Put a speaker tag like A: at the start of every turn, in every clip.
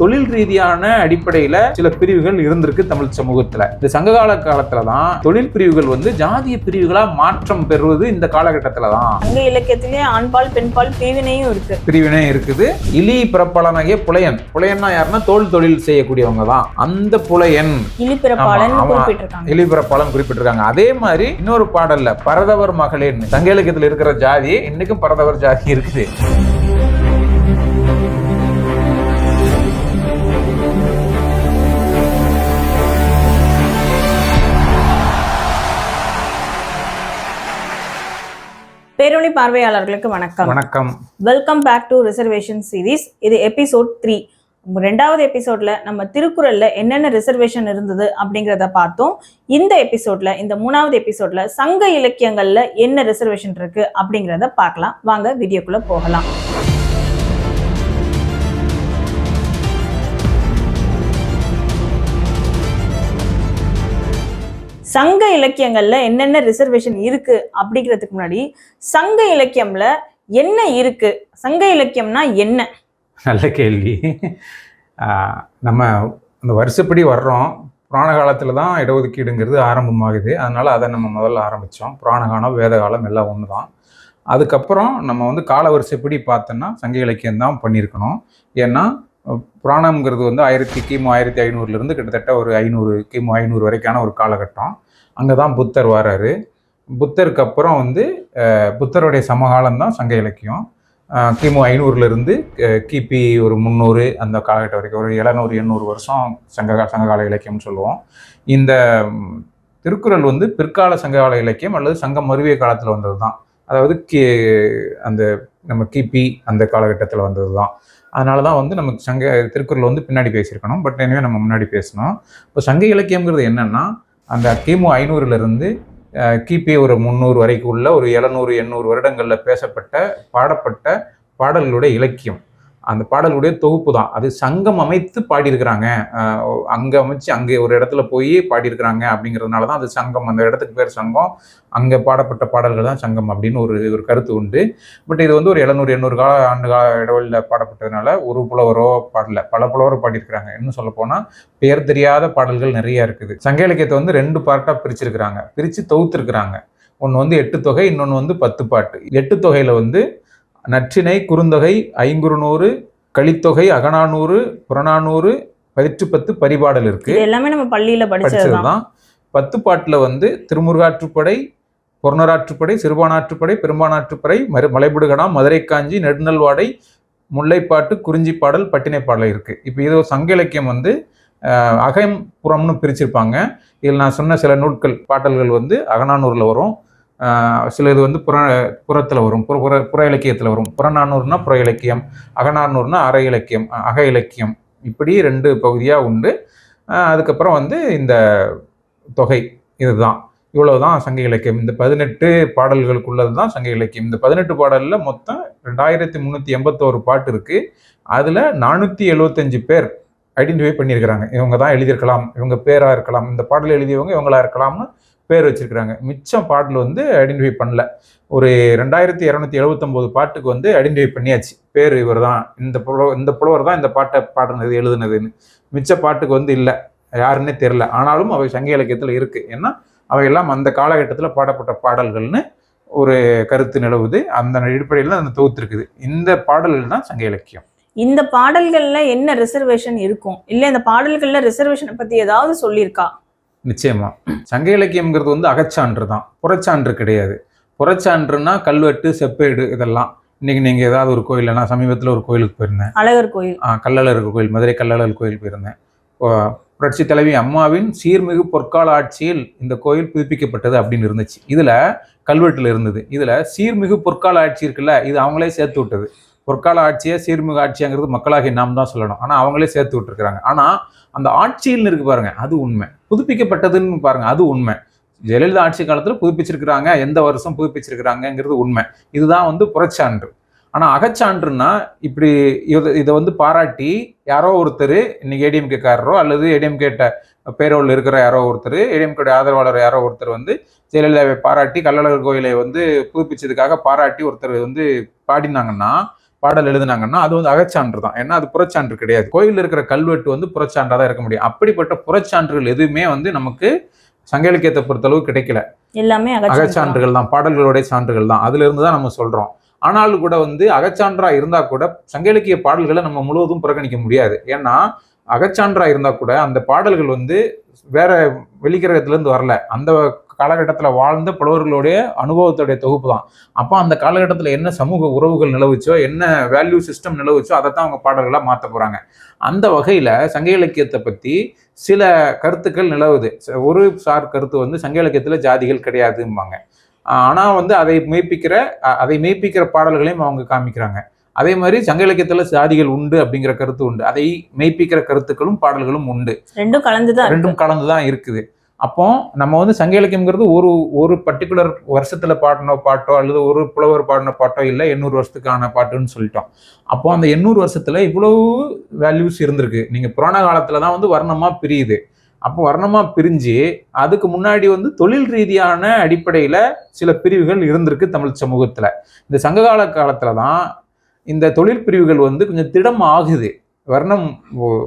A: தொழில் ரீதியான அடிப்படையில சில பிரிவுகள் இருந்திருக்கு தமிழ் சமூகத்துல. இந்த சங்ககால காலத்துல தான் தொழில் பிரிவுகள் வந்து ஜாதிய பிரிவுகளா மாற்றம் பெறுவது இந்த காலகட்டத்துல தான்
B: சங்க இலக்கியத்திலே ஆண்பால் பெண்பால் பிரிவினையும் இருக்கு.
A: பிரிவினை இருக்குது. இலி பிறப்பாளனாகிய புலையன். புலையன்னா யாருன்னா தோல் தொழில் செய்யக்கூடியவங்க தான் அந்த புலையன். ஆமா.
B: குறிப்பிட்டிருக்காங்க.
A: இலி பிறப்பாளன் குறிப்பிட்டிருக்காங்க. அதே மாதிரி இன்னொரு பாடல்ல பரதவர் மகளிர்னு சங்க இலக்கியத்துல இருக்கிற ஜாதி இன்னைக்கும் பரதவர் ஜாதி இருக்குது.
B: பேரொளி பார்வையாளர்களுக்கு வணக்கம்.
A: வணக்கம்.
B: Welcome back to reservation series இது எபிசோட் த்ரீ ரெண்டாவது எபிசோட்ல நம்ம திருக்குறள்ல என்னென்ன ரிசர்வேஷன் இருந்தது அப்படிங்கிறத பார்த்தோம். இந்த எபிசோட்ல இந்த மூணாவது எபிசோட்ல சங்க இலக்கியங்கள்ல என்ன ரிசர்வேஷன் இருக்கு அப்படிங்கிறத பார்க்கலாம். வாங்க வீடியோக்குள்ள போகலாம். சங்க இலக்கியங்கள்ல என்னென்ன ரிசர்வேஷன் இருக்கு அப்படிங்கிறதுக்கு முன்னாடி சங்க இலக்கியம்ல என்ன இருக்கு? சங்க இலக்கியம்னா என்ன?
A: நல்ல கேள்வி. நம்ம அந்த வருஷப்படி வர்றோம். புராண காலத்தில் தான் இடஒதுக்கீடுங்கிறது ஆரம்பமாகுது. அதனால் அதை நம்ம முதல்ல ஆரம்பித்தோம் புராண காலம் வேத காலம் எல்லாம் ஒன்று தான் அதுக்கப்புறம் நம்ம வந்து கால வரிசைப்படி பார்த்தோன்னா சங்க இலக்கியம் தான் பண்ணியிருக்கணும். ஏன்னா புராணம்ங்கிறது வந்து ஆயிரத்தி கிமு ஆயிரத்தி ஐநூறுலேருந்து கிட்டத்தட்ட ஒரு ஐநூறு கிமு ஐநூறு வரைக்கான ஒரு காலகட்டம். அங்கே தான் புத்தர் வராரு. புத்தருக்கு அப்புறம் வந்து புத்தருடைய சமகாலம் தான் சங்க இலக்கியம். கிமு ஐநூறுலேருந்து கிபி ஒரு முந்நூறு அந்த காலகட்டம் வரைக்கும் ஒரு எழுநூறு எண்ணூறு வருஷம் சங்க சங்ககால இலக்கியம்னு சொல்லுவோம். இந்த திருக்குறள் வந்து பிற்கால சங்ககால இலக்கியம் அல்லது சங்கம் மருவிய காலத்தில் வந்தது தான் அதாவது கி அந்த நம்ம கிபி அந்த காலகட்டத்தில் வந்தது தான் அதனால தான் வந்து நமக்கு சங்க திருக்குறள் வந்து பின்னாடி பேசியிருக்கணும். பட் எனவே நம்ம முன்னாடி பேசணும். இப்போ சங்க இலக்கியங்கிறது என்னென்னா அந்த கிமு ஐநூறுலேருந்து கிபி ஒரு முந்நூறு வரைக்கும் உள்ள ஒரு எழுநூறு எண்ணூறு வருடங்களில் பேசப்பட்ட பாடப்பட்ட பாடல்களுடைய இலக்கியம். அந்த பாடலுடைய தொகுப்பு தான் அது சங்கம் அமைத்து பாடியிருக்கிறாங்க. அங்கே அமைச்சு அங்கே ஒரு இடத்துல போய் பாடியிருக்கிறாங்க அப்படிங்கிறதுனால தான் அது சங்கம். அந்த இடத்துக்கு பேர் சங்கம். அங்கே பாடப்பட்ட பாடல்கள் தான் சங்கம் அப்படின்னு ஒரு ஒரு கருத்து உண்டு. பட் இது வந்து ஒரு எழுநூறு எண்ணூறு கால ஆண்டு கால இடைவெளியில் பாடப்பட்டதுனால ஒரு புலவரோ பாடல. பல புலவரோ பாடியிருக்கிறாங்க. இன்னும் சொல்ல போனால் பெயர் தெரியாத பாடல்கள் நிறைய இருக்குது. சங்க இலக்கியத்தை வந்து ரெண்டு பார்ட்டாக பிரிச்சிருக்கிறாங்க. பிரித்து தொகுத்துருக்குறாங்க. ஒன்று வந்து எட்டு தொகை இன்னொன்று வந்து பத்து பாட்டு. எட்டு தொகையில் வந்து நற்றிணை குறுந்தொகை ஐங்குறுநூறு கலித்தொகை அகநானூறு புறநானூறு பதிற்று பத்து பரிபாடல் இருக்கு.
B: எல்லாமே நம்ம பள்ளியில படிச்சதுதான்.
A: பத்து பாட்டுல வந்து திருமுருகாற்றுப்படை பொருணராற்றுப்படை சிறுபானாற்றுப்படை பெரும்பானாற்றுப்படை மறு மலைபுடுகடா மதுரை காஞ்சி நெடுநல்வாடை முல்லைப்பாட்டு குறிஞ்சிப்பாடல் பட்டினை பாடல் இருக்கு. இப்போ இது ஒரு சங்க இலக்கியம் வந்து அஹ், அகம் புறம்னு பிரிச்சிருப்பாங்க. இதில் நான் சொன்ன சில நூட்கள் பாடல்கள் வந்து அகநானூரில் வரும். சில இது வந்து புற புறத்தில் வரும். புற புற புற இலக்கியத்தில் வரும். புறநானூறுனா புற இலக்கியம் அகநானூறுனா அற இலக்கியம் அக இலக்கியம். இப்படி ரெண்டு பகுதியாக உண்டு. அதுக்கப்புறம் வந்து இந்த தொகை இதுதான். இவ்வளோ தான் சங்க இலக்கியம். இந்த பதினெட்டு பாடல்களுக்குள்ளது தான் சங்க இலக்கியம். இந்த பதினெட்டு பாடலில் மொத்தம் ரெண்டாயிரத்தி முந்நூற்றி எண்பத்தோரு பாட்டு இருக்குது அதில் நானூற்றி எழுபத்தஞ்சு பேர் ஐடென்டிஃபை பண்ணியிருக்கிறாங்க. இவங்க தான் எழுதியிருக்கலாம். இவங்க பேராக இருக்கலாம். இந்த பாடல் எழுதியவங்க இவங்களா இருக்கலாம்னு பேர் வச்சிருக்கிறாங்க. மிச்சம் பாடல் வந்து ஐடென்டிஃபை பண்ணல. ஒரு ரெண்டாயிரத்தி இரநூத்தி எழுபத்தொம்போது பாட்டுக்கு வந்து ஐடென்டிஃபை பண்ணியாச்சு. பேர் இவர் தான் இந்த புலவர் இந்த புலவர் தான் இந்த பாட்டை பாடினது எழுதுனதுன்னு. மிச்ச பாட்டுக்கு வந்து இல்லை. யாருன்னே தெரில ஆனாலும் அவை சங்க இலக்கியத்தில் இருக்குது ஏன்னா அவையெல்லாம் அந்த காலகட்டத்தில் பாடப்பட்ட பாடல்கள்னு ஒரு கருத்து நிலவுது. அந்த அடிப்படையில் அந்த தொகுத்திருக்குது இந்த பாடல்கள் தான் சங்க இலக்கியம்.
B: இந்த பாடல்களில் என்ன ரிசர்வேஷன் இருக்கும்? இல்லை இந்த பாடல்களில் ரிசர்வேஷனை பற்றி ஏதாவது சொல்லியிருக்கா?
A: நிச்சயமா. சங்க இலக்கியம்ங்கிறது வந்து அகச்சான்று தான். புறச்சான்று கிடையாது. புறச்சான்றுனா கல்வெட்டு செப்பேடு இதெல்லாம். இன்னைக்கு நீங்க ஏதாவது ஒரு கோயில் நான் சமீபத்தில் ஒரு கோயிலுக்கு போயிருந்தேன்.
B: அழகர் கோயில்.
A: ஆ, கள்ளழகர் கோயில் மதுரை கள்ளழகர் கோயில் போயிருந்தேன். புரட்சி தலைவி அம்மாவின் சீர்மிகு பொற்கால ஆட்சியில் இந்த கோயில் புதுப்பிக்கப்பட்டது அப்படின்னு இருந்துச்சு. இதுல கல்வெட்டுல இருந்தது. இதுல சீர்மிகு பொற்கால ஆட்சி இருக்குல்ல இது அவங்களே சேர்த்து விட்டது. பொற்கால ஆட்சியை சீர்மிகு ஆட்சியாங்கிறது மக்களாகி நாம் தான் சொல்லணும். ஆனால் அவங்களே சேர்த்து விட்டுருக்குறாங்க. ஆனால் அந்த ஆட்சியில் இருக்கு பாருங்க அது உண்மை. புதுப்பிக்கப்பட்டதுன்னு பாருங்க அது உண்மை. ஜெயலலிதா ஆட்சி காலத்தில் புதுப்பிச்சிருக்கிறாங்க எந்த வருஷம் புதுப்பிச்சிருக்கிறாங்கங்கிறது உண்மை. இதுதான் வந்து புறச்சான்று. ஆனால் அகச்சான்றுன்னா இப்படி இதை இதை வந்து பாராட்டி யாரோ ஒருத்தர் இன்னைக்கு ஏடிஎம்கே காரரோ அல்லது ஏடிஎம்கேட்ட பேரோல் இருக்கிற யாரோ ஒருத்தர் ஏடிஎம்கே ஆதரவாளர் யாரோ ஒருத்தர் வந்து ஜெயலலிதாவை பாராட்டி கள்ளழகர் கோயிலை வந்து புதுப்பிச்சதுக்காக பாராட்டி ஒருத்தர் வந்து பாடினாங்கன்னா பாடல் எழுதுனாங்கன்னா அது வந்து அகச்சான்று தான். ஏன்னா அது புறச்சான்று கிடையாது. கோயிலில் இருக்கிற கல்வெட்டு வந்து புறச்சான்றா தான் இருக்க முடியும். அப்படிப்பட்ட புறச்சான்றுகள் எதுவுமே வந்து நமக்கு சங்க இலக்கியத்தை பொறுத்தளவு கிடைக்கல.
B: எல்லாமே அகச்சான்று
A: அகச்சான்றுகள் தான் பாடல்களுடைய சான்றுகள் தான். அதுல இருந்து தான் நம்ம சொல்றோம். ஆனாலும் கூட வந்து அகச்சான்றா இருந்தா கூட சங்க இலக்கிய பாடல்களை நம்ம முழுவதும் புறக்கணிக்க முடியாது. ஏன்னா அகச்சான்றா இருந்தா கூட அந்த பாடல்கள் வந்து வேற வெளிக்கிரகத்துல இருந்து வரல. அந்த காலகட்டத்துல வாழ்ந்த புலவர்களுடைய அனுபவத்துடைய தொகுப்பு தான் அப்போ அந்த காலகட்டத்துல என்ன சமூக உறவுகள் நிலவுச்சோ என்ன வேல்யூ சிஸ்டம் நிலவுச்சோ அதை தான் அவங்க பாடல்களா மாத்த போறாங்க. அந்த வகையில சங்க இலக்கியத்தை பத்தி சில கருத்துக்கள் நிலவுது. ஒரு சார் கருத்து வந்து சங்க இலக்கியத்துல ஜாதிகள் கிடையாதும்பாங்க. ஆனா வந்து அதை மெய்ப்பிக்கிற அதை மெய்ப்பிக்கிற பாடல்களையும் அவங்க காமிக்கிறாங்க. அதே மாதிரி சங்க இலக்கியத்துல ஜாதிகள் உண்டு அப்படிங்கிற கருத்து உண்டு. அதை மெய்ப்பிக்கிற கருத்துக்களும் பாடல்களும் உண்டு.
B: ரெண்டும் கலந்துதான்.
A: ரெண்டும் கலந்து தான் இருக்குது. அப்போ நம்ம வந்து சங்க இலக்கியம்ங்கிறது ஒரு ஒரு பர்டிகுலர் வருஷத்துல பாடின பாட்டோ அல்லது ஒரு புலவர் பாடின பாட்டோ இல்லை எண்ணூறு வருஷத்துக்கான பாட்டுன்னு சொல்லிட்டோம். அப்போ அந்த எண்ணூறு வருஷத்துல இவ்வளவு வேல்யூஸ் இருந்திருக்கு. நீங்க புராண காலத்துல தான் வந்து வர்ணமா பிரியுது. அப்போ வர்ணமா பிரிஞ்சு அதுக்கு முன்னாடி வந்து தொழில் ரீதியான அடிப்படையில சில பிரிவுகள் இருந்திருக்கு தமிழ் சமூகத்துல. இந்த சங்ககால காலத்துல தான் இந்த தொழில் பிரிவுகள் வந்து கொஞ்சம் திடம் ஆகுது வர்ணம்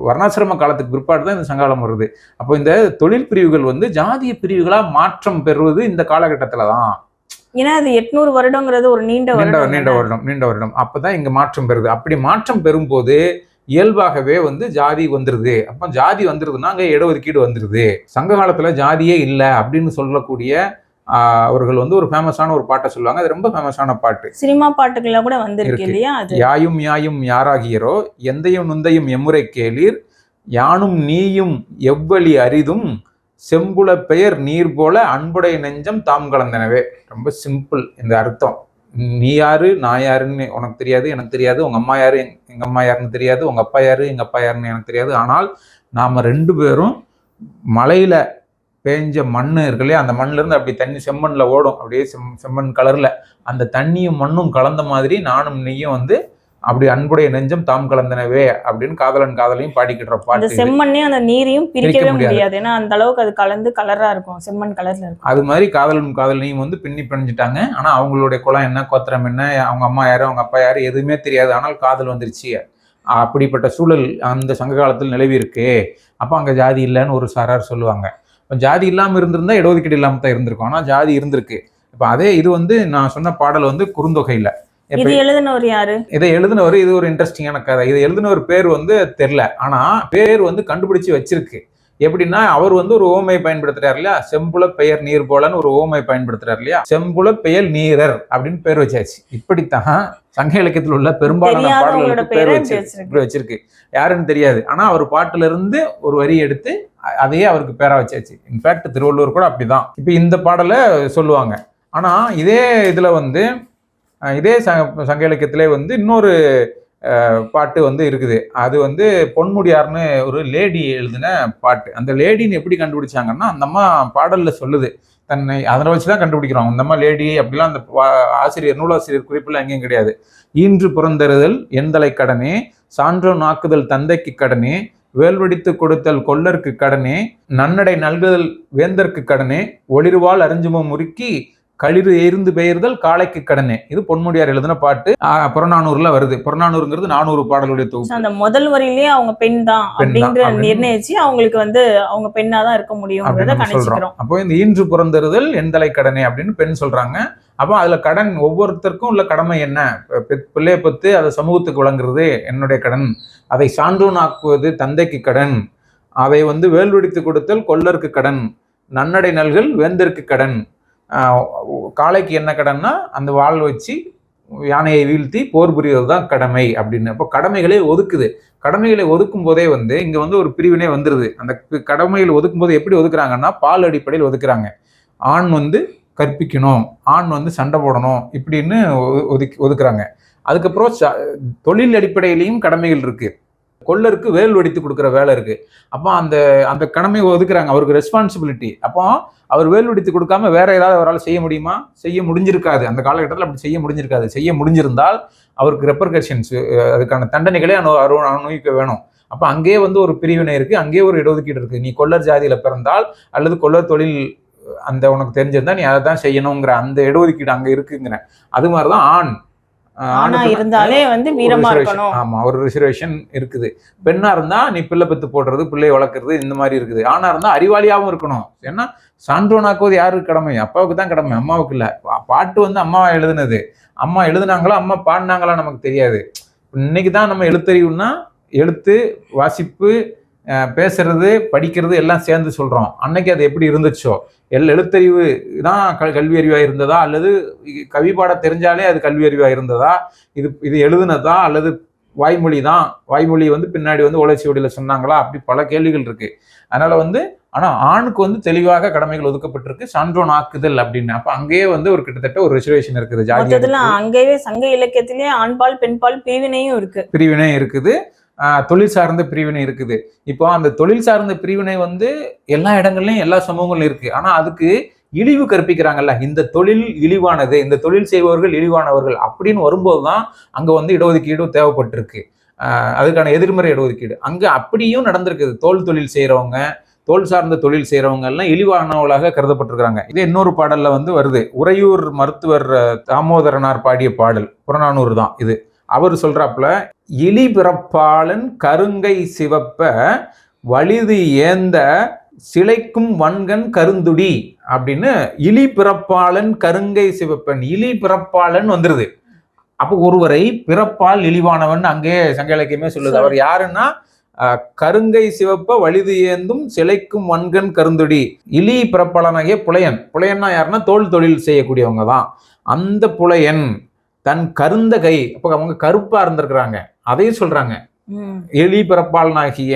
A: வர்ணாசிரம காலத்துக்கு பிற்பாடு தான் இந்த சங்காலம் வருது. அப்போ இந்த தொழில் பிரிவுகள் வந்து ஜாதிய பிரிவுகளா மாற்றம் பெறுவது இந்த காலகட்டத்துல தான்
B: ஏன்னா அது எட்நூறு வருடங்கிறது ஒரு நீண்ட
A: நீண்ட
B: வருடம்
A: நீண்ட. வருடம் நீண்ட வருடம். அப்பதான் இங்க மாற்றம் பெறுது. அப்படி மாற்றம் பெறும்போது இயல்பாகவே வந்து ஜாதி வந்துருது. அப்போ ஜாதி வந்துருதுன்னா அங்க இடஒதுக்கீடு வந்துருது. சங்க காலத்துல ஜாதியே இல்லை அப்படின்னு சொல்லக்கூடிய அவர்கள் வந்து ஒரு ஃபேமஸான ஒரு பாட்டை சொல்லுவாங்க. அது ரொம்ப ஃபேமஸான பாட்டு.
B: சினிமா பாட்டுகள்ல கூட வந்திருக்கு. இல்லையா அது?
A: யாயும் யாயும் யாராகியரோ எந்தையும் நுந்தையும் எம்முறை கேளீர். யானும் நீயும் எவ்வழி அரிதும் செம்புல பெயர் நீர் போல அன்புடைய நெஞ்சம் தாம் கலந்தனவே. ரொம்ப சிம்பிள் இந்த அர்த்தம். நீ யாரு நான் யாருன்னு உனக்கு தெரியாது எனக்கு தெரியாது உங்க அம்மா யாரு எங்க அம்மா யாருன்னு தெரியாது உங்க அப்பா யாரு எங்க அப்பா யாருன்னு எனக்கு தெரியாது. ஆனால் நாம ரெண்டு பேரும் மலையில பேஞ்ச மண் இருக்கு இல்லையா? அந்த மண்ணுல இருந்து அப்படி தண்ணி செம்மண்ல ஓடும். அப்படியே செம் செம்மண் கலர்ல. அந்த தண்ணியும் மண்ணும் கலந்த மாதிரி நானும் நீயும் வந்து அப்படி அன்புடைய நெஞ்சம் தாம் கலந்தனவே அப்படின்னு காதலன் காதலையும் பாடிக்கிற
B: அந்த
A: பாட்டு.
B: செம்மண்ணையும் அந்த நீரையும் பிரிக்கவே
A: பிரிக்க முடியாது.
B: முடியாது. ஏன்னா அந்த அளவுக்கு அது கலந்து கலரா இருக்கும். செம்மண் கலர்ல இருக்கும்.
A: அது மாதிரி காதலன் காதலையும் வந்து பின்னி பிணைஞ்சிட்டாங்க. ஆனா அவங்களுடைய குலம் என்ன கோத்திரம் என்ன அவங்க அம்மா யாரு அவங்க அப்பா யாரு எதுவுமே தெரியாது. ஆனால் காதல் வந்துருச்சு. அப்படிப்பட்ட சூழல் அந்த சங்க காலத்தில் நிலவி இருக்கு. அப்ப அங்க ஜாதி இல்லைன்னு ஒரு சாரார் சொல்லுவாங்க. இப்ப ஜாதி இல்லாம இருந்திருந்தா இடஒதுக்கீடு இல்லாம தான் இருந்திருக்கும். ஆனா ஜாதி இருந்திருக்கு. இப்ப அதே இது வந்து நான் சொன்ன பாடல் வந்து குறுந்தொகையில.
B: இது எழுதினவர் யாரு?
A: இதை எழுதினவர் இது ஒரு இன்ட்ரெஸ்டிங்கான கதை. இதை எழுதினவர் பேர் வந்து தெரில ஆனா பேர் வந்து கண்டுபிடிச்சு வச்சிருக்கு. எப்படின்னா அவர் வந்து ஒரு ஓமை பயன்படுத்துறாரு இல்லையா? செம்புல பெயர் நீர் போலன்னு ஒரு ஓமை பயன்படுத்துறாரு இல்லையா? செம்புல பெயர் நீரர் அப்படின்னு பேர் வச்சாச்சு. இப்படித்தான் சங்க இலக்கியத்தில் உள்ள பெரும்பாலான பாடல்களுக்கு பேர் வச்சிருக்கு
B: வச்சிருக்கு.
A: இப்படி வச்சிருக்கு. யாருன்னு தெரியாது. ஆனா அவர் பாட்டுல இருந்து ஒரு வரி எடுத்து அதையே அவருக்கு பேரா வச்சாச்சு. இன்ஃபேக்ட் திருவள்ளுவர் கூட அப்படிதான். இப்போ இந்த பாடலை சொல்லுவாங்க. ஆனா இதே இதுல வந்து இதே சங்க இலக்கியத்திலே வந்து இன்னொரு பாட்டு வந்து இருக்குது. அது வந்து பொன்முடியார்னு ஒரு லேடி எழுதின பாட்டு. அந்த லேடின்னு எப்படி கண்டுபிடிச்சாங்கன்னா அந்த அம்மா சொல்லுது. தன்னை அதனை வச்சு தான் கண்டுபிடிக்கிறோம். அந்தம்மா லேடி அப்படிலாம் அந்த ஆசிரியர் நூலாசிரியர் குறிப்பில் எங்கேயும் கிடையாது. ஈன்று புறந்தறுதல் எந்தலை கடனே சான்றோன் நாக்குதல் தந்தைக்கு கடனே வேல்வடித்து கொடுத்தல் கொல்லருக்கு கடனே நன்னடை நல்குதல் வேந்தற்கு கடனே ஒளிர்வால் அறிஞ்சுமம் முறுக்கி களிறு எரிந்து பெயர்தல் காளைக்கு கடனே. இது பொன்முடியார் எழுதின பாட்டு. ஆஹ், புறநானூறுல வருது. புறநானூறுங்கிறது நானூறு பாடலுடைய தொகுப்பு.
B: அந்த முதல் வரியிலேயே அவங்க பெண் தான் அப்படிங்கிற. நிர்ணயிச்சு அவங்களுக்கு வந்து அவங்க பெண்ணா தான் இருக்க
A: நம்ம சொல்றோம். அப்போ இந்த ஈன்று புறந்தருதல் எந்தலை கடனே அப்படின்னு பெண் சொல்றாங்க. அப்போ அதுல கடன் ஒவ்வொருத்தருக்கும் உள்ள கடமை என்ன? பிள்ளைய பத்து அதை சமூகத்துக்கு வழங்குறது என்னுடைய கடன். அதை சான்றோனாக்குவது தந்தைக்கு கடன். அதை வந்து வேல்வெடித்து கொடுத்தல் கொல்லருக்கு கடன். நன்னடை நல்கள் வேந்தருக்கு கடன். காளைக்கு என்ன கடன்னா அந்த வாள் வச்சு யானையை வீழ்த்தி போர் புரிவது தான் கடமை அப்படின்னு. அப்போ கடமைகளே ஒதுக்குது. கடமைகளை ஒதுக்கும் போதே வந்து இங்கே வந்து ஒரு பிரிவினை வந்துடுது அந்த கடமைகள் ஒதுக்கும் போது எப்படி ஒதுக்குறாங்கன்னா பால் அடிப்படையில் ஒதுக்குறாங்க. ஆண் வந்து கற்பிக்கணும். ஆண் வந்து சண்டை போடணும் இப்படின்னு ஒ- ஒதுக்கி ஒதுக்குறாங்க. அதுக்கப்புறம் ச- தொழில் அடிப்படையிலையும் கடமைகள் இருக்குது கொல்லருக்கு வேல் வெடித்து கொடுக்குற வேலை இருக்கு. அப்போ அந்த அந்த கடமை ஒதுக்குறாங்க. அவருக்கு ரெஸ்பான்சிபிலிட்டி அப்போ அவர் வேல் வெடித்து கொடுக்காம வேற ஏதாவது அவரால் செய்ய முடியுமா? செய்ய முடிஞ்சிருக்காது. அந்த காலகட்டத்தில் அப்படி செய்ய முடிஞ்சிருக்காது. செய்ய முடிஞ்சிருந்தால் அவருக்கு ரெப்பர்கஷன்ஸ் அதுக்கான தண்டனைகளே அனு அரு- அனுபவிக்க வேணும். அப்போ அங்கேயே வந்து ஒரு பிரிவினை இருக்கு. அங்கேயே ஒரு இடஒதுக்கீடு இருக்கு. நீ கொல்லர் ஜாதியில பிறந்தால் அல்லது கொல்லர் தொழில் அந்த உனக்கு தெரிஞ்சிருந்தா நீ அதை தான் செய்யணுங்கிற அந்த இடஒதுக்கீடு அங்கே இருக்குங்கிற. அது மாதிரி தான் ஆண்.
B: ஆனா இருந்தாலே வந்து வீரமா. இருக்கணும்.
A: ஆமா ஒரு ரிசர்வேஷன் இருக்குது. பெண்ணா இருந்தா நீ பிள்ளை பெத்து போடுறது பிள்ளையை வளர்க்கறது இந்த மாதிரி இருக்குது. ஆணா இருந்தா அறிவாளியாவும் இருக்கணும். ஏன்னா சான்றோனாக்குவது யாருக்கு கடமை? அப்பாவுக்கு தான் கடமை அம்மாவுக்கு இல்ல. பாட்டு வந்து அம்மாவா எழுதுனது. அம்மா எழுதுனாங்களா அம்மா பாடினாங்களா நமக்கு தெரியாது. இன்னைக்கு தான் நம்ம எழுத்தறிவுன்னா எழுத்து வாசிப்பு பேசுறது படிக்கிறது எல்லாம் சேர்ந்து சொல்றோம். அன்னைக்கு அது எப்படி இருந்துச்சோ? எல் எழுத்தறிவு தான் க- கல்வி அறிவா இருந்ததா? அல்லது கவி பாட தெரிஞ்சாலே அது கல்வி அறிவா இருந்ததா? இது இது எழுதுனதா? அல்லது வாய்மொழி தான் வாய்மொழி வந்து பின்னாடி வந்து ஓலைச்சுவடியில் சொன்னாங்களா? அப்படி பல கேள்விகள் இருக்கு. அதனால வந்து ஆனா ஆணுக்கு வந்து தெளிவாக கடமைகள் ஒதுக்கப்பட்டிருக்கு. சான்றோன் ஆக்குதல் அப்படின்னு. அப்ப அங்கேயே வந்து ஒரு கிட்டத்தட்ட ஒரு ரிசர்வேஷன் இருக்குது. ஜாதி
B: அங்கேயே சங்க இலக்கியத்திலேயே ஆண்பால் பெண்பால் பிரிவினையும் இருக்கு.
A: பிரிவினை இருக்குது. தொழில் சார்ந்த பிரிவினை இருக்குது. இப்போ அந்த தொழில் சார்ந்த பிரிவினை வந்து எல்லா இடங்கள்லையும் எல்லா சமூகங்களும் இருக்குது ஆனால் அதுக்கு இழிவு கற்பிக்கிறாங்கல்ல. இந்த தொழில் இழிவானது இந்த தொழில் செய்பவர்கள் இழிவானவர்கள் அப்படின்னு வரும்போது தான் அங்கே வந்து இடஒதுக்கீடு தேவைப்பட்டிருக்கு. அதுக்கான எதிர்மறை இடஒதுக்கீடு. அங்கே அப்படியும் நடந்திருக்குது. தோல் தொழில் செய்கிறவங்க தோல் சார்ந்த தொழில் செய்கிறவங்க எல்லாம் இழிவானவளாக கருதப்பட்டிருக்கிறாங்க. இதே இன்னொரு பாடலில் வந்து வருது. உறையூர் மருத்துவர் தாமோதரனார் பாடிய பாடல். புறநானூறு தான் இது. அவர் சொல்கிறாப்புல இலி பிறப்பாளன் கருங்கை சிவப்ப வலிது ஏந்த சிலைக்கும் வன்கண் கருந்துடி அப்படின்னு இலி பிறப்பாளன் கருங்கை சிவப்பன் இலி பிறப்பாளன் வந்துடுது அப்போ ஒருவரை பிறப்பால் இழிவானவன் அங்கே சங்க இலக்கியமே சொல்லுது. அவர் யாருன்னா கருங்கை சிவப்ப வலிது ஏந்தும் சிலைக்கும் வன்கண் கருந்துடி இலி பிறப்பாளனாகிய புலையன். புலையன்னா யாருன்னா தோல் தொழில் செய்யக்கூடியவங்க தான். அந்த புலையன் தன் கருந்த கை அப்போ அவங்க கருப்பா இருந்திருக்கிறாங்க. அதையும் சொல்றாங்க.
B: ம்.
A: எலி பிறப்பாளனாகிய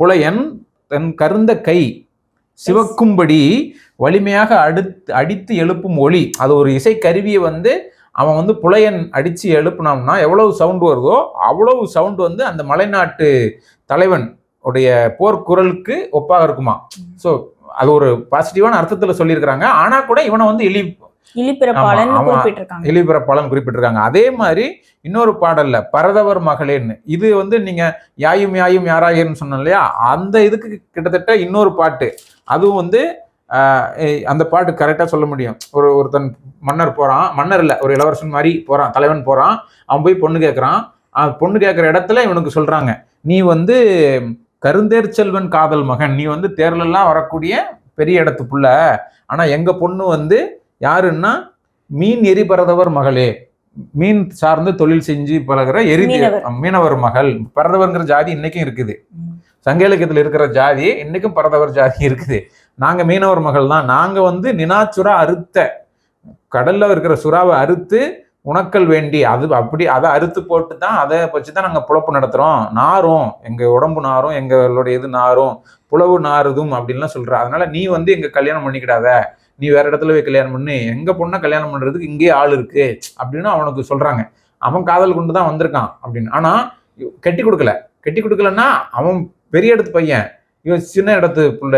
A: புலையன் தன் கருந்த கை சிவக்கும்படி வலிமையாக அடுத்து அடித்து எழுப்பும் ஒளி. அது ஒரு இசை கருவியை வந்து அவன் வந்து புலையன் அடிச்சு எழுப்புனோம்னா எவ்வளவு சவுண்ட் வருதோ அவ்வளவு சவுண்ட் வந்து அந்த மலைநாட்டு தலைவன் உடைய போர்க்குரலுக்கு ஒப்பாக இருக்குமா. ஸோ அது ஒரு பாசிட்டிவான அர்த்தத்துல சொல்லியிருக்கிறாங்க. ஆனா கூட இவனை வந்து எலி ஆமா, ஆமா.
B: குறிப்பிட்டிருக்காங்க.
A: அதே மாதிரி இன்னொரு பாடல்ல பரதவர் மகளேன்னு. இது வந்து நீங்க யாயும் யாயும் யாராயன்னு சொன்னோம் இல்லையா? அந்த இதுக்கு கிட்டத்தட்ட இன்னொரு பாட்டு. அதுவும் வந்து அந்த பாட்டு கரெக்டா சொல்ல முடியும். ஒரு ஒருத்தன் மன்னர் போறான். மன்னர் இல்ல ஒரு இளவரசன் மாதிரி போறான் தலைவன் போறான். அவன் போய் பொண்ணு கேட்கறான் அவன் பொண்ணு கேட்குற இடத்துல இவனுக்கு சொல்றாங்க நீ வந்து கருந்தேர் செல்வன் காதல் மகன். நீ வந்து தேர்லெல்லாம் வரக்கூடிய பெரிய இடத்து புள்ள ஆனா எங்க பொண்ணு வந்து யாருன்னா மீன் எரிபரதவர் மகளே. மீன் சார்ந்து தொழில் செஞ்சு பழகுற எரி
B: மீனவர்.
A: மகள். பரதவர்ங்கிற ஜாதி இன்னைக்கும் இருக்குது. சங்க இலக்கியத்துல இருக்கிற ஜாதி இன்னைக்கும் பரதவர் ஜாதி இருக்குது. நாங்க மீனவர் மகள் தான். நாங்க வந்து நினாச்சுரா அறுத்த கடல்ல இருக்கிற சுறாவை அறுத்து உணக்கல் வேண்டி அது அப்படி அதை அறுத்து போட்டு தான் அதை வச்சு தான் நாங்கள் புழப்பு நடத்துகிறோம் நாரும் எங்கள் உடம்பு நாரும் எங்களுடைய இது நாரும் புலவு நாறுதும் அப்படின்லாம் சொல்ற. அதனால நீ வந்து எங்க கல்யாணம் பண்ணிக்கிடாத. நீ வேற இடத்துல போய் கல்யாணம் பண்ணு எங்க பொண்ணை கல்யாணம் பண்றதுக்கு இங்கேயே ஆள் இருக்கு அப்படின்னு அவனுக்கு சொல்றாங்க. அவன் காதல் கொண்டு தான் வந்திருக்கான் அப்படின்னு. ஆனா கட்டி கொடுக்கல. கட்டி கொடுக்கலன்னா அவன் பெரிய இடத்து பையன். இவன் சின்ன இடத்து புள்ள.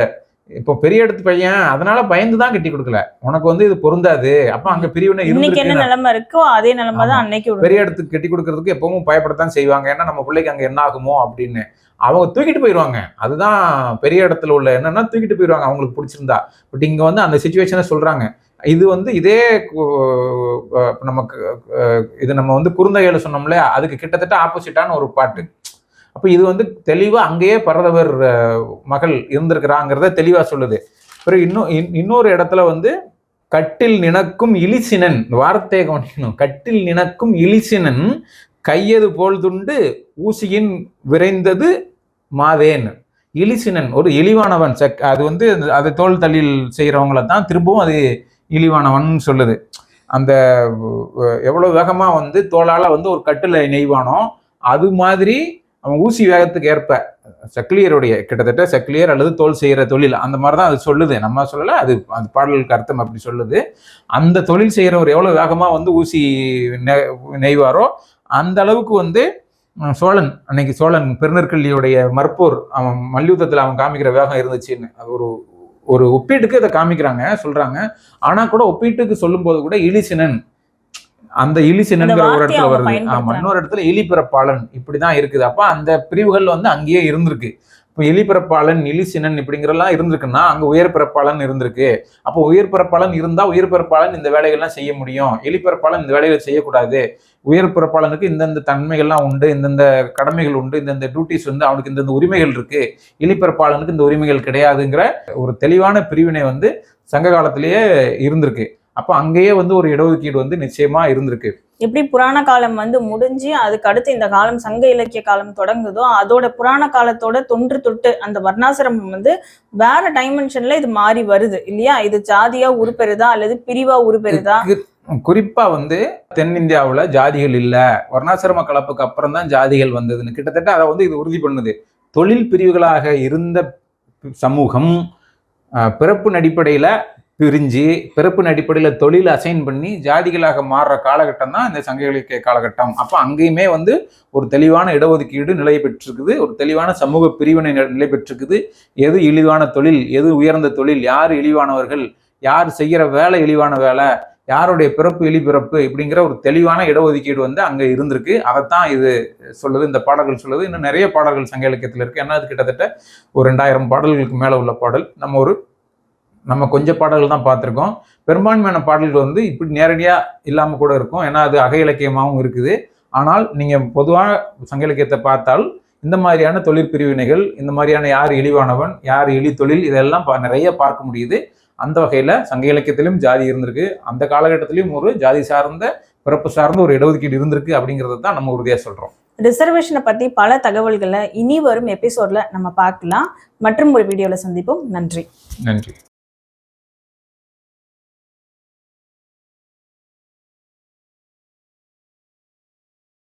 A: இப்போ பெரிய இடத்து பையன் அதனால பயந்து தான் கட்டி கொடுக்கல. உனக்கு வந்து இது பொருந்தாது. அப்ப அங்க பிரிவினை
B: இன்னைக்கு என்ன நிலைமை இருக்கோ அதே நிலைமை தான் அன்னைக்கு.
A: பெரிய இடத்துக்கு கட்டி கொடுக்கறதுக்கு எப்பவும் பயப்படத்தான் செய்வாங்க. ஏன்னா நம்ம பிள்ளைக்கு அங்க என்ன ஆகுமோ அப்படின்னு. அவங்க தூக்கிட்டு போயிடுவாங்க அதுதான் பெரிய இடத்துல உள்ள என்னன்னா தூக்கிட்டு போயிடுவாங்க அவங்களுக்கு பிடிச்சிருந்தா. பட் இங்கே வந்து அந்த சுச்சுவேஷனை சொல்கிறாங்க இது வந்து இதே நமக்கு இது நம்ம வந்து குறுந்தகையில் சொன்னோம்லையா அதுக்கு கிட்டத்தட்ட ஆப்போசிட்டான ஒரு பாட்டு. அப்போ இது வந்து தெளிவாக அங்கேயே பரதவர் மகள் இருந்திருக்கிறாங்கிறத தெளிவாக சொல்லுது. பிறகு இன்னும் இன்- இன்னொரு இடத்துல வந்து கட்டில் நினக்கும் இலிசினன் இந்த வார்த்தையை கவனிக்கணும். கட்டில் நினக்கும் இலிசினன் கையது போல் துண்டு ஊசியின் விரைந்தது மாதேன். இலிசினன் ஒரு இழிவானவன் செக் அது வந்து அந்த- அது தோல் தள்ளில் செய்கிறவங்கள தான் திரும்பவும் அது இழிவானவன் சொல்லுது. அந்த எவ்வளோ வேகமாக வந்து தோளால் வந்து ஒரு கட்டில் நெய்வானோ அது மாதிரி அவன் ஊசி வேகத்துக்கு ஏற்ப செக்லியருடைய கிட்டத்தட்ட செக்லியர் அல்லது தோல் செய்கிற தொழில் அந்த மாதிரி தான் அது சொல்லுது. நம்ம சொல்லலை அது அந்த பாடலுக்கு அர்த்தம் அப்படி சொல்லுது. அந்த தொழில் செய்கிறவர் எவ்வளோ வேகமாக வந்து ஊசி நெ- நெய்வாரோ அந்த அளவுக்கு வந்து சோழன் அன்னைக்கு சோழன் பெருநற்கல்லியுடைய மற்போர் அவன் மல்யுத்தத்தில் அவன் காமிக்கிற வேகம் இருந்துச்சுன்னு. அது ஒரு ஒரு ஒப்பீட்டுக்கு இதை காமிக்கிறாங்க சொல்றாங்க. ஆனா கூட ஒப்பீட்டுக்கு சொல்லும்போது கூட இலிசினன் அந்த இலிசினன்கிற ஒரு இடத்துல வருது. ஆமா. இன்னொரு இடத்துல எலிபிறப்பாளன் இப்படிதான் இருக்குது. அப்ப அந்த பிரிவுகள் வந்து அங்கேயே இருந்திருக்கு. இப்போ எலிபிறப்பாளன் இலிசினன் இப்படிங்கிறலாம் இருந்திருக்குன்னா அங்க உயர் பிறப்பாளன் இருந்திருக்கு. அப்போ உயர் பிறப்பாளன் இருந்தா உயர் பிறப்பாளன் இந்த வேலைகள்லாம் செய்ய முடியும். எலிபிறப்பாளன் இந்த வேலைகளை செய்யக்கூடாது. உயர் பிறப்பாளனுக்கு இந்தந்த தன்மைகள்லாம் உண்டு இந்தந்த கடமைகள் உண்டு இந்தந்த டியூட்டிஸ் வந்து அவனுக்கு இந்தந்த உரிமைகள் இருக்கு. இழிப்பிறப்பாளனுக்கு இந்த உரிமைகள் கிடையாதுங்கிற ஒரு தெளிவான பிரிவினை வந்து சங்க காலத்திலேயே இருந்திருக்கு. அப்போ அங்கேயே வந்து ஒரு இடஒதுக்கீடு வந்து நிச்சயமா இருந்திருக்கு.
B: எப்படி புராண காலம் வந்து முடிஞ்சு அதுக்கு அடுத்து இந்த காலம் சங்க இலக்கிய காலம் தொடங்குதோ அதோட புராண காலத்தோட தொன்று தொட்டு அந்த வர்ணாசிரமம் வந்து வேற டைமென்ஷன்ல இது மாறி வருது இல்லையா? இது ஜாதியா உருப்பெறுதா அல்லது பிரிவா உருப்பெறுதா?
A: குறிப்பாக வந்து தென்னிந்தியாவில் ஜாதிகள் இல்லை. வர்ணாசிரம கலப்புக்கு அப்புறம் தான் ஜாதிகள் வந்ததுன்னு. கிட்டத்தட்ட அதை வந்து இது உறுதி பண்ணுது. தொழில் பிரிவுகளாக இருந்த சமூகம் பிறப்பு அடிப்படையில் பிரிஞ்சு பிறப்பு அடிப்படையில் தொழில் அசைன் பண்ணி ஜாதிகளாக மாறுற காலகட்டம் தான் இந்த சங்க இலக்கிய காலகட்டம். அப்போ அங்கேயுமே வந்து ஒரு தெளிவான இடஒதுக்கீடு நிலை பெற்றிருக்குது. ஒரு தெளிவான சமூக பிரிவினை நிலை- நிலை பெற்றிருக்குது. எது இழிவான தொழில் எது உயர்ந்த தொழில் யார் இழிவானவர்கள் யார் செய்கிற வேலை இழிவான வேலை யாருடைய பிறப்பு இழி பிறப்பு இப்படிங்கிற ஒரு தெளிவான இடஒதுக்கீடு வந்து அங்கே இருந்திருக்கு. அதைத்தான் இது சொல்லுது இந்த பாடல்கள் சொல்லுது. இன்னும் நிறைய பாடல்கள் சங்க இலக்கியத்தில் இருக்குது ஏன்னா அது கிட்டத்தட்ட ஒரு ரெண்டாயிரம் பாடல்களுக்கு மேலே உள்ள பாடல். நம்ம ஒரு நம்ம கொஞ்சம் பாடல்கள் தான் பார்த்துருக்கோம். பெரும்பான்மையான பாடல்கள் வந்து இப்படி நேரடியாக இல்லாமல் கூட இருக்கும். ஏன்னா அது அக இலக்கியமாகவும் இருக்குது. ஆனால் நீங்கள் பொதுவாக சங்க இலக்கியத்தை பார்த்தால் இந்த மாதிரியான தொழிற்பிரிவினைகள் இந்த மாதிரியான யார் இழிவானவன் யார் இழி தொழில் இதெல்லாம் பா- நிறைய பார்க்க முடியுது. அந்த வகையில் சங்க இலக்கியத்திலும் ஜாதி இருந்திருக்கு. அந்த காலகட்டத்திலையும் ஒரு ஜாதி சார்ந்த பிறப்பு சார்ந்த ஒரு இடஒதுக்கீடு இருந்திருக்கு அப்படிங்கிறது தான் நம்ம உறுதியாக சொல்கிறோம்
B: ரிசர்வேஷனை பத்தி பல தகவல்களை இனி வரும் எபிசோட்ல நம்ம பார்க்கலாம். மற்றும் ஒரு வீடியோல சந்திப்போம். நன்றி.
A: நன்றி.